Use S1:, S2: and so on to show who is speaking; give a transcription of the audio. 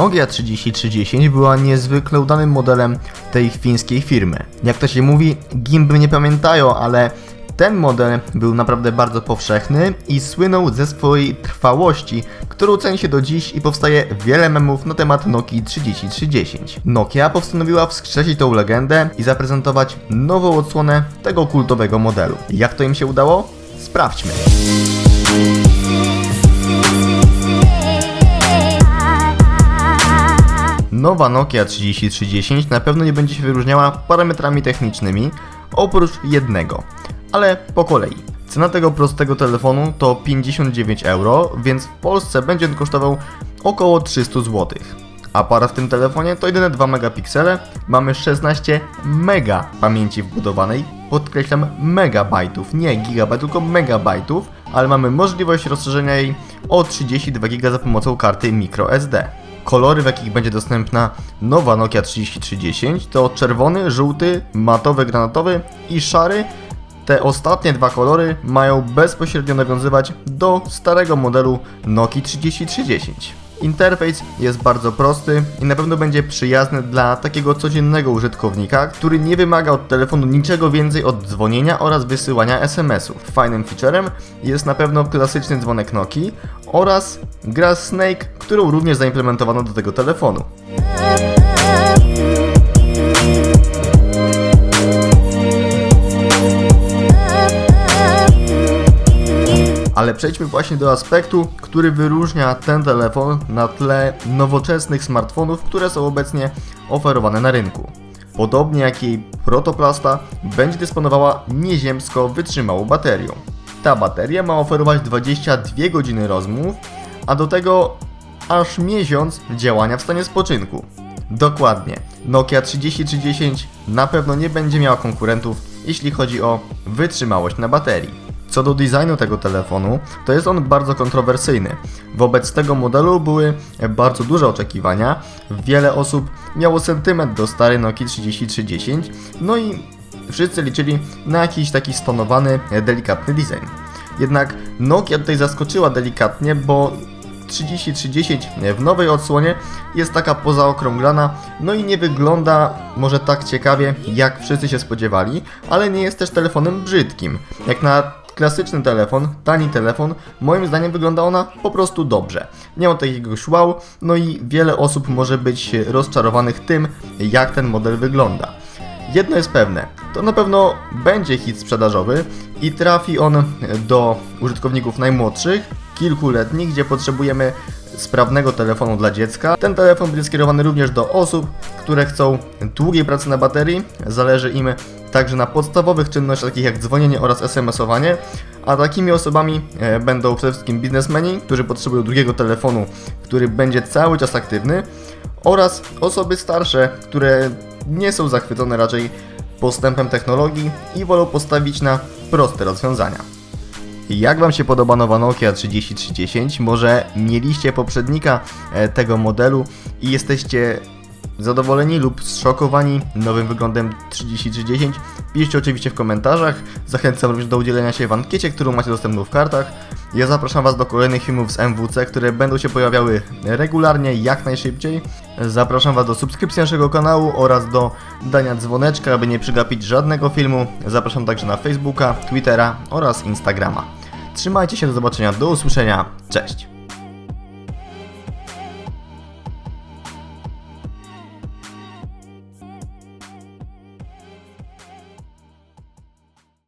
S1: Nokia 3310 była niezwykle udanym modelem tej fińskiej firmy. Jak to się mówi, gimby nie pamiętają, ale ten model był naprawdę bardzo powszechny i słynął ze swojej trwałości, którą ceni się do dziś i powstaje wiele memów na temat Nokii 3310. Nokia postanowiła wskrzesić tą legendę i zaprezentować nową odsłonę tego kultowego modelu. Jak to im się udało? Sprawdźmy. Nowa Nokia 3310 na pewno nie będzie się wyróżniała parametrami technicznymi, oprócz jednego, ale po kolei. Cena tego prostego telefonu to 59 euro, więc w Polsce będzie on kosztował około 300 zł. Aparat w tym telefonie to jedyne 2 megapiksele, mamy 16 mega pamięci wbudowanej, podkreślam megabajtów, nie gigabajtów, tylko megabajtów, ale mamy możliwość rozszerzenia jej o 32 GB za pomocą karty microSD. Kolory, w jakich będzie dostępna nowa Nokia 3310 to czerwony, żółty, matowy, granatowy i szary. Te ostatnie dwa kolory mają bezpośrednio nawiązywać do starego modelu Nokia 3310. Interfejs jest bardzo prosty i na pewno będzie przyjazny dla takiego codziennego użytkownika, który nie wymaga od telefonu niczego więcej od dzwonienia oraz wysyłania SMS-ów. Fajnym featurem jest na pewno klasyczny dzwonek Nokii oraz gra Snake, którą również zaimplementowano do tego telefonu. Przejdźmy właśnie do aspektu, który wyróżnia ten telefon na tle nowoczesnych smartfonów, które są obecnie oferowane na rynku. Podobnie jak jej protoplasta, będzie dysponowała nieziemsko wytrzymałą baterią. Ta bateria ma oferować 22 godziny rozmów, a do tego aż miesiąc działania w stanie spoczynku. Dokładnie, Nokia 3310 na pewno nie będzie miała konkurentów, jeśli chodzi o wytrzymałość na baterii. Co do designu tego telefonu, to jest on bardzo kontrowersyjny. Wobec tego modelu były bardzo duże oczekiwania. Wiele osób miało sentyment do starej Nokia 3310, no i wszyscy liczyli na jakiś taki stonowany, delikatny design. Jednak Nokia tutaj zaskoczyła delikatnie, bo 3310 w nowej odsłonie jest taka pozaokrąglana, no i nie wygląda może tak ciekawie, jak wszyscy się spodziewali, ale nie jest też telefonem brzydkim. Jak na klasyczny telefon, tani telefon, moim zdaniem wygląda ona po prostu dobrze. Nie ma takiego wow, no i wiele osób może być rozczarowanych tym, jak ten model wygląda. Jedno jest pewne, to na pewno będzie hit sprzedażowy i trafi on do użytkowników najmłodszych, kilkuletnich, gdzie potrzebujemy sprawnego telefonu dla dziecka. Ten telefon będzie skierowany również do osób, które chcą długiej pracy na baterii, zależy im także na podstawowych czynnościach takich jak dzwonienie oraz SMS-owanie, a takimi osobami e, będą przede wszystkim biznesmeni, którzy potrzebują drugiego telefonu, który będzie cały czas aktywny oraz osoby starsze, które nie są zachwycone raczej postępem technologii i wolą postawić na proste rozwiązania. Jak Wam się podoba nowa Nokia 3310? Może mieliście poprzednika e, tego modelu i jesteście zadowoleni lub zszokowani nowym wyglądem 3310? Piszcie oczywiście w komentarzach. Zachęcam również do udzielenia się w ankiecie, którą macie dostępną w kartach. Ja zapraszam Was do kolejnych filmów z MWC, które będą się pojawiały regularnie, jak najszybciej. Zapraszam Was do subskrypcji naszego kanału oraz do dania dzwoneczka, aby nie przegapić żadnego filmu. Zapraszam także na Facebooka, Twittera oraz Instagrama. Trzymajcie się, do zobaczenia, do usłyszenia, cześć!